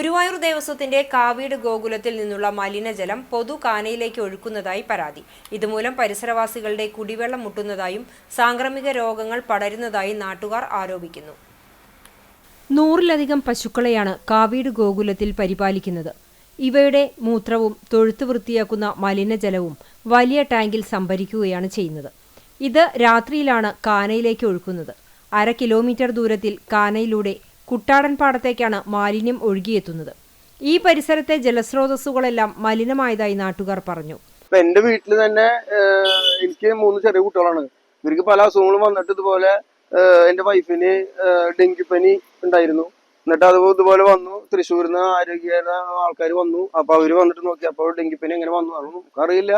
ഗുരുവായൂർ ദേവസ്വത്തിന്റെ കാവീട് ഗോകുലത്തിൽ നിന്നുള്ള മലിനജലം പൊതു കാനയിലേക്ക് ഒഴുക്കുന്നതായി പരാതി. ഇതുമൂലം പരിസരവാസികളുടെ കുടിവെള്ളം മുട്ടുന്നതായും സാംക്രമിക രോഗങ്ങൾ പടരുന്നതായും നാട്ടുകാർ ആരോപിക്കുന്നു. നൂറിലധികം പശുക്കളെയാണ് കാവീട് ഗോകുലത്തിൽ പരിപാലിക്കുന്നത്. ഇവയുടെ മൂത്രവും തൊഴുത്ത് വൃത്തിയാക്കുന്ന മലിനജലവും വലിയ ടാങ്കിൽ സംഭരിക്കുകയാണ് ചെയ്യുന്നത്. ഇത് രാത്രിയിലാണ് കാനയിലേക്ക് ഒഴുക്കുന്നത്. അര കിലോമീറ്റർ ദൂരത്തിൽ കാനയിലൂടെ കുട്ടാടൻ പാടത്തേക്കാണ് മാലിന്യം ഒഴുകിയെത്തുന്നത്. ഈ പരിസരത്തെ ജലസ്രോതസ്സുകളെല്ലാം മലിനമായതായി നാട്ടുകാർ പറഞ്ഞു. എന്റെ വീട്ടിൽ തന്നെ എനിക്ക് മൂന്ന് ചെറിയ കുട്ടികളാണ്. ഇവർക്ക് പല അസുഖങ്ങളും വന്നിട്ട് ഇതുപോലെ എന്റെ വൈഫിന് ഡെങ്കിപ്പനി ഉണ്ടായിരുന്നു. എന്നിട്ട് അത് ഇതുപോലെ വന്നു. തൃശ്ശൂരിൽ നിന്ന് ആരോഗ്യ ആൾക്കാർ വന്നു. അപ്പൊ അവർ വന്നിട്ട് നോക്കി. അപ്പൊ ഡെങ്കിപ്പനി എങ്ങനെ വന്നു? അതൊന്നും നമുക്കറിയില്ല.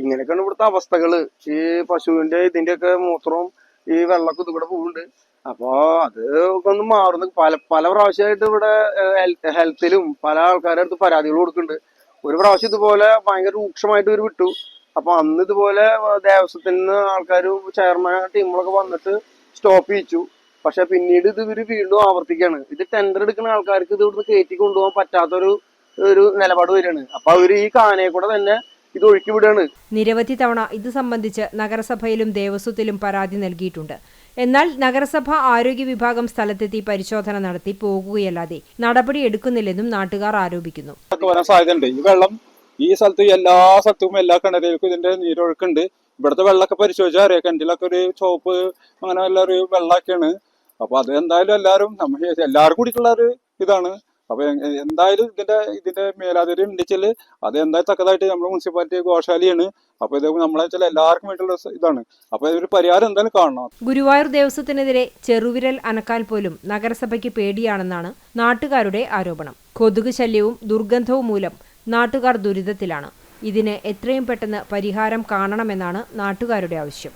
ഇങ്ങനെയൊക്കെയാണ് ഇവിടുത്തെ അവസ്ഥകൾ. ഈ പശുവിന്റെ ഇതിന്റെ ഒക്കെ മൂത്രവും ഈ വെള്ളമൊക്കെ ഇതുകൂടെ പോകുന്നുണ്ട് അപ്പൊ അത് ഒന്ന് മാറുന്നു. പല പല പ്രാവശ്യമായിട്ട് ഇവിടെ ഹെൽത്തിലും പല ആൾക്കാരുടെ അടുത്ത് പരാതികൾ കൊടുക്കുന്നുണ്ട്. ഒരു പ്രാവശ്യം ഇതുപോലെ ഭയങ്കര രൂക്ഷമായിട്ട് ഒരു വിട്ടു. അപ്പൊ അന്ന് ഇതുപോലെ ദേവസ്വത്തിൽ നിന്ന് ആൾക്കാരും ചെയർമാൻ ടീമുകളൊക്കെ വന്നിട്ട് സ്റ്റോപ്പ് ചെയ്യിച്ചു. പക്ഷെ പിന്നീട് ഇത് ഇവർ വീണ്ടും ആവർത്തിക്കാണ് ഇത് ടെൻഡർ എടുക്കുന്ന ആൾക്കാർക്ക് ഇത് ഇവിടുന്ന് കയറ്റി കൊണ്ടുപോകാൻ പറ്റാത്തൊരു ഒരു നിലപാട് വരികയാണ്. അപ്പൊ അവർ ഈ കാനയെ കൂടെ തന്നെ ഇത് ഒഴുക്കി വിടുകയാണ്. നിരവധി തവണ ഇത് സംബന്ധിച്ച് നഗരസഭയിലും ദേവസ്വത്തിലും പരാതി നൽകിയിട്ടുണ്ട്. എന്നാൽ നഗരസഭ ആരോഗ്യ വിഭാഗം സ്ഥലത്തെത്തി പരിശോധന നടത്തി പോകുകയല്ലാതെ നടപടി എടുക്കുന്നില്ലെന്നും നാട്ടുകാർ ആരോപിക്കുന്നു. ഈ വെള്ളം ഈ സ്ഥലത്ത് എല്ലാ സ്ഥലത്തും എല്ലാ കിണറിലേക്കും ഇതിന്റെ നീരൊഴുക്കുണ്ട്. ഇവിടുത്തെ വെള്ളമൊക്കെ പരിശോധിച്ചാൽ അറിയാം. കിണറ്റിലൊക്കെ ഒരു ചോപ്പ് അങ്ങനെ വല്ല ഒരു വെള്ളമൊക്കെയാണ്. അപ്പൊ അത് എന്തായാലും എല്ലാവരും നമ്മൾ എല്ലാവർക്കും കൂടിയിട്ടുള്ള ഒരു ഇതാണ്. അപ്പൊ എന്തായാലും ഇതിന്റെ ഇതിന്റെ മേലാതിരി ഉണ്ടെച്ചാൽ അത് എന്തായാലും തക്കതായിട്ട് നമ്മുടെ മുനിസിപ്പാലിറ്റി ഗോശാലിയാണ്. അപ്പൊ ഇത് നമ്മളെ വെച്ചാൽ എല്ലാവർക്കും വേണ്ടിയുള്ള ഇതാണ്. അപ്പൊ ഇതൊരു പരിഹാരം എന്തായാലും കാണണം. ഗുരുവായൂർ ദേവസ്വത്തിനെതിരെ ചെറുവിരൽ അനക്കാൻ പോലും നഗരസഭയ്ക്ക് പേടിയാണെന്നാണ് നാട്ടുകാരുടെ ആരോപണം. കൊതുക് ശല്യവും ദുർഗന്ധവും മൂലം നാട്ടുകാർ ദുരിതത്തിലാണ്. ഇതിന് എത്രയും പെട്ടെന്ന് പരിഹാരം കാണണമെന്നാണ് നാട്ടുകാരുടെ ആവശ്യം.